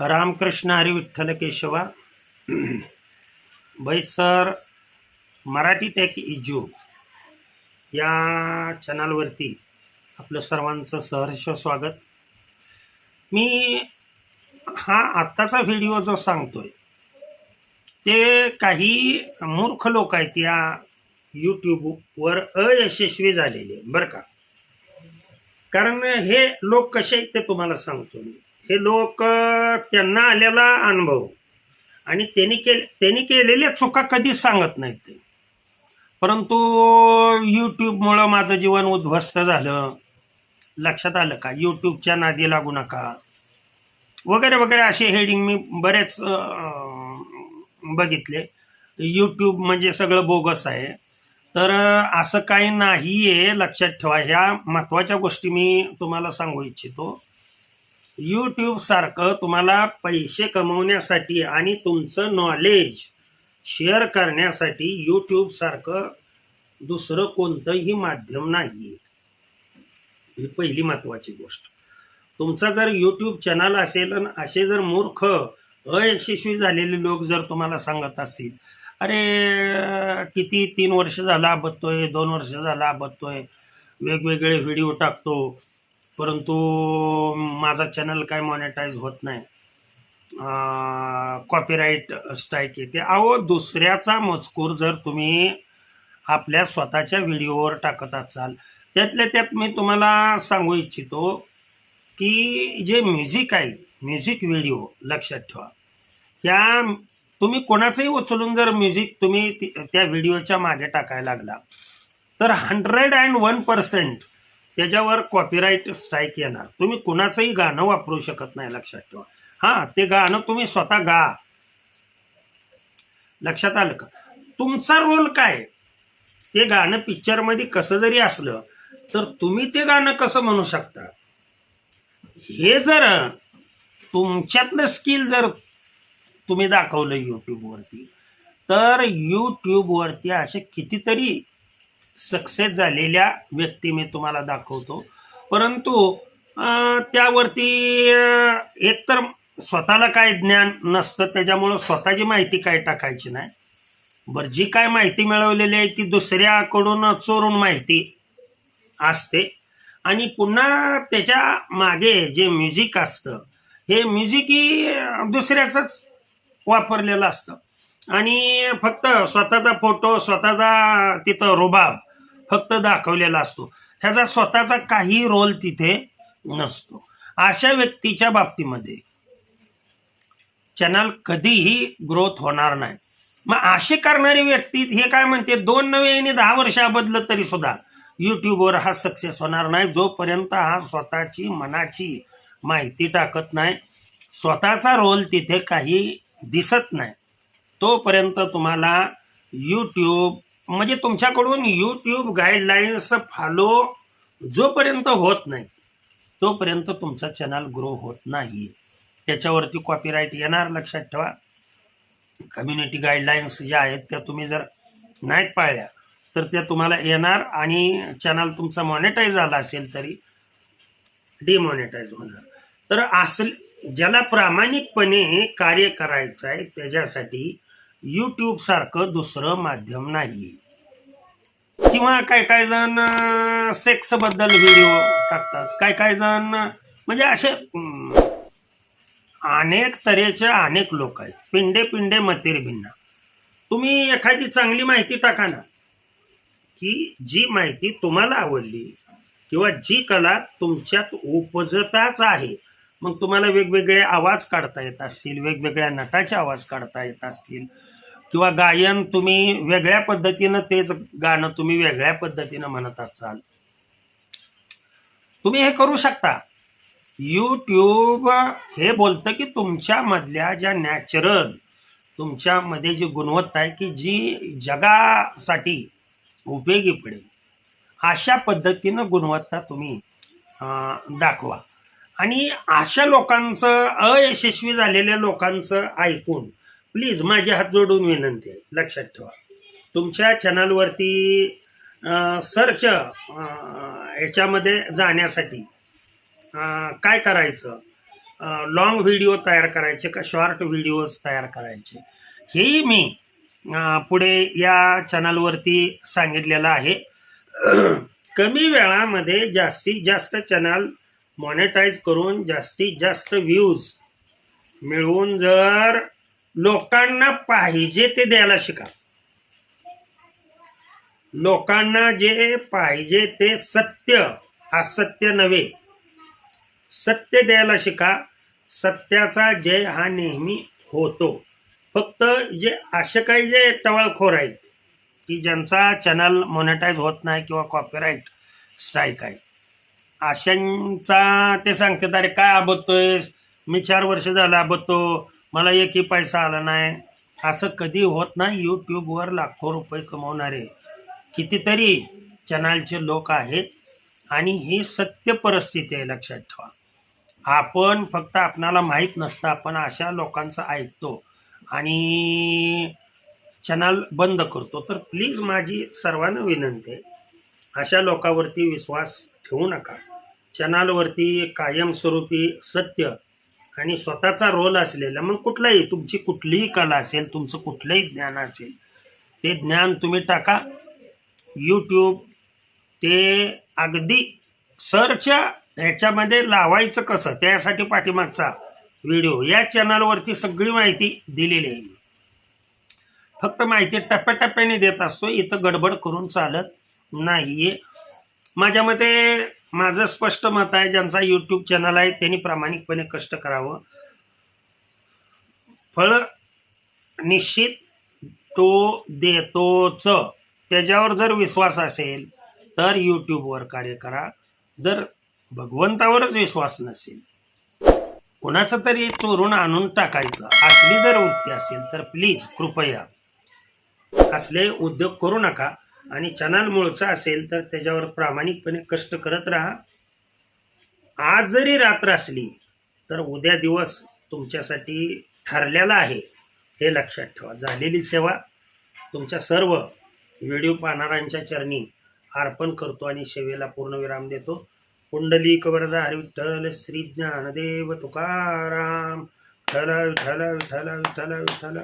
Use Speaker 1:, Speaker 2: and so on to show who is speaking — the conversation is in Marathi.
Speaker 1: Ramkrishna Hari Vitthal Keshava sir Marathi tech easy या चॅनलवरती आपलं सर्वांचं सहर्ष स्वागत. मी हा आत्ताचा व्हिडिओ जो सांगतोय ते काही मूर्ख लोक आहेत या यूट्यूबवर अयशस्वी झालेले बरं का? कारण हे लोक कसे आहेत ते तुम्हाला सांगतो मी. हे लोक त्यांना आलेला अनुभव. आणि त्यांनी के त्यांनी केलेल्या चुका कधीच सांगत नाहीत ते. परंतु यूट्यूबमुळं माझं जीवन उद्ध्वस्त झालं. लक्षात आलं का? यूट्यूबच्या नादी लागू नका. वगैरे वगैरे असे हेडिंग मी बरेच बघितले. यूट्यूब म्हणजे सगळं बोगस आहे. तर असं काही नाही आहे लक्षात ठेवा. ह्या महत्त्वाच्या गोष्टी मी तुम्हाला सांगू इच्छितो. यूट्यूब सारखं तुम्हाला पैसे कमवण्यासाठी आणि तुमचं नॉलेज शेअर करण्यासाठी यूट्यूब सारखं दुसरं कोणतंही माध्यम नाही ही पहिली महत्वाची गोष्ट. तुमचा जर यूट्यूब चॅनल असेल आणि असे जर मूर्ख अयशस्वी झालेले लोक जर तुम्हाला सांगत असतील अरे किती तीन वर्ष झाला बघतोय दोन वर्ष झाला बघतोय वेगवेगळे व्हिडिओ टाकतो परंतु माझा चॅनल काय मॉनिटाईज होत नाही. कॉपीराईट स्ट्राईक येते. अहो दुसऱ्याचा मजकूर जर तुम्ही आपल्या स्वतःच्या व्हिडिओवर टाकत असाल त्यातल्या त्यात मी तुम्हाला सांगू इच्छितो की जे म्युझिक आहे म्युझिक व्हिडिओ लक्षात ठेवा. त्या तुम्ही कोणाचंही उचलून जर म्युझिक तुम्ही त्या व्हिडिओच्या मागे टाकायला लागला तर हंड्रेड अँड वन पर्सेंट त्याच्यावर कॉपीराईट स्ट्राईक येणार. तुम्ही कुणाचंही गाणं वापरू शकत नाही लक्षात ठेवा. हां ते गाणं तुम्ही स्वतः गा. लक्षात आलं का? तुमचा रोल काय ते गाणं पिक्चरमध्ये कसं जरी असलं तर तुम्ही ते गाणं कसं म्हणू शकता? हे जर तुमच्यातलं स्किल जर तुम्ही दाखवलं यूट्यूबवरती तर यूट्यूबवरती असे कितीतरी सक्सेस झालेल्या व्यक्ती मी तुम्हाला दाखवतो. परंतु त्यावरती एकतर स्वतःला काय ज्ञान नसतं त्याच्यामुळं स्वतःची माहिती काय टाकायची नाही. बरं जी काय माहिती मिळवलेली आहे ती दुसऱ्याकडून चोरून माहिती असते. आणि पुन्हा त्याच्यामागे जे म्युझिक असतं हे म्युझिक ही दुसऱ्याचंच वापरलेलं असतं. आणि फक्त स्वतःचा फोटो स्वतःचा तिथं रुबाब फक्त दाखवलेला असतो. ह्याचा स्वतःचा काही रोल तिथे नसतो. अशा व्यक्तीच्या बाबतीमध्ये चॅनल कधीही ग्रोथ होणार नाही. मग असे करणारी व्यक्ती हे काय म्हणते दोन नवे आणि दहा वर्ष बदलत तरी सुद्धा युट्यूबवर हा सक्सेस होणार नाही जोपर्यंत हा स्वतःची मनाची माहिती टाकत नाही. स्वतःचा रोल तिथे काही दिसत नाही. तोपर्यंत तुम्हाला यूट्यूब म्हणजे तुमच्याकडून यूट्यूब गाईडलाईन्स फॉलो जोपर्यंत होत नाही तोपर्यंत तुमचा चॅनल ग्रो होत नाही. त्याच्यावरती कॉपीराईट येणार लक्षात ठेवा. कम्युनिटी गाईडलाईन्स ज्या आहेत त्या तुम्ही जर नाहीत पाळल्या तर त्या तुम्हाला येणार आणि चॅनल तुमचा मॉनिटाईज झाला असेल तरी डिमॉनिटाईज होणार. तर असं ज्याला प्रामाणिकपणे कार्य करायचं आहे त्याच्यासाठी यूट्यूब सारखं दुसरं माध्यम नाही किंवा काय काय जण सेक्सबद्दल व्हिडिओ टाकतात. काय काय जण म्हणजे असे अनेक तऱ्हेचे अनेक लोक आहेत. पिंडे पिंडे मतेर भिन्ना. तुम्ही एखादी चांगली माहिती टाका ना की जी माहिती तुम्हाला आवडली किंवा जी कला तुमच्यात उपजताच आहे. मग तुम्हाला वेगवेगळे आवाज काढता येत असतील वेगवेगळ्या नटाचे आवाज काढता येत असतील. किंवा गायन तुम्ही वेगळ्या पद्धतीनं तेच गाणं तुम्ही वेगळ्या पद्धतीनं म्हणत असाल. तुम्ही हे करू शकता. यूट्यूब हे बोलतं की तुमच्यामधल्या ज्या नॅचरल तुमच्यामध्ये जी गुणवत्ता आहे की जी जगासाठी उपयोगी पडेल अशा पद्धतीनं गुणवत्ता तुम्ही अं, दाखवा. आणि अशा लोकांचं अयशस्वी झालेल्या लोकांचं ऐकून प्लीज माझे हात जोडून विनंती आहे. लक्षात ठेवा. तुमच्या चॅनलवरती सर्च याच्यामध्ये जाण्यासाठी काय करायचं? लॉंग व्हिडिओ तयार करायचे का शॉर्ट व्हिडिओज तयार करायचे? हेही मी पुढे या चॅनलवरती सांगितलेलं आहे. कमी वेळामध्ये जास्तीत जास्त चॅनल मॉनिटाईज करून जास्तीत जास्त व्ह्यूज मिळवून जर लोकांना पाहिजे ते द्यायला शिका. लोकांना जे पाहिजे ते सत्य असत्य नव्हे. सत्य द्यायला शिका. सत्याचा जय हा नेहमी होतो. फक्त जे असे काही जे टवाळखोर आहेत की ज्यांचा चॅनल मॉनिटाईज होत नाही किंवा कॉपीराईट स्ट्राईक आहे. अशांचा ते सांगतात अरे काय आबतोयस? मी चार वर्ष झालं आबतो. मला एकही पैसा आला नाही. असं कधी होत नाही. यूट्यूबवर लाखो रुपये कमवणारे कितीतरी चॅनलचे लोक आहेत. आणि ही सत्य परिस्थिती आहे लक्षात ठेवा. आपण फक्त आपणाला माहीत नसतं. आपण अशा लोकांचं ऐकतो आणि चॅनल बंद करतो. तर प्लीज माझी सर्वांना विनंती आहे अशा लोकांवरती विश्वास ठेवू नका. चॅनलवरती कायमस्वरूपी सत्य आणि स्वतःचा रोल असलेला मग कुठलाही तुमची कुठलीही कला असेल तुमचं कुठलंही ज्ञान असेल ते ज्ञान तुम्ही टाका. यूट्यूब ते अगदी सरच्या ह्याच्यामध्ये लावायचं कसं त्यासाठी पाठीमागचा व्हिडिओ या चॅनलवरती सगळी माहिती दिलेली आहे. फक्त माहिती टप्प्याटप्प्याने देत असतो इथं गडबड करून चालत नाहीये. माझ्या मते माझं स्पष्ट मत आहे ज्यांचा यूट्यूब चॅनल आहे त्यांनी प्रामाणिकपणे कष्ट करावं. फळ निश्चित तो देतोच. त्याच्यावर जर विश्वास असेल तर यूट्यूबवर कार्य करा. जर भगवंतावरच विश्वास नसेल कोणाचं तरी चोरून आणून टाकायचं असली जर वृत्ती असेल तर प्लीज कृपया असले उद्योग करू नका. आणि चॅनल मूळचा असेल तर त्याच्यावर प्रामाणिकपणे कष्ट करत राहा. आज जरी रात्र असली तर उद्या दिवस तुमच्यासाठी ठरलेला आहे हे लक्षात ठेवा. झालेली सेवा तुमच्या सर्व व्हिडिओ पाहणाऱ्यांच्या चरणी अर्पण करतो आणि सेवेला पूर्णविराम देतो. कुंडली कवरदा हरिविठ्ठल श्री ज्ञानदेव तुकाराम. विठ्ठल विठ्ठल विठ्ठल विठ्ठल विठ्ठल.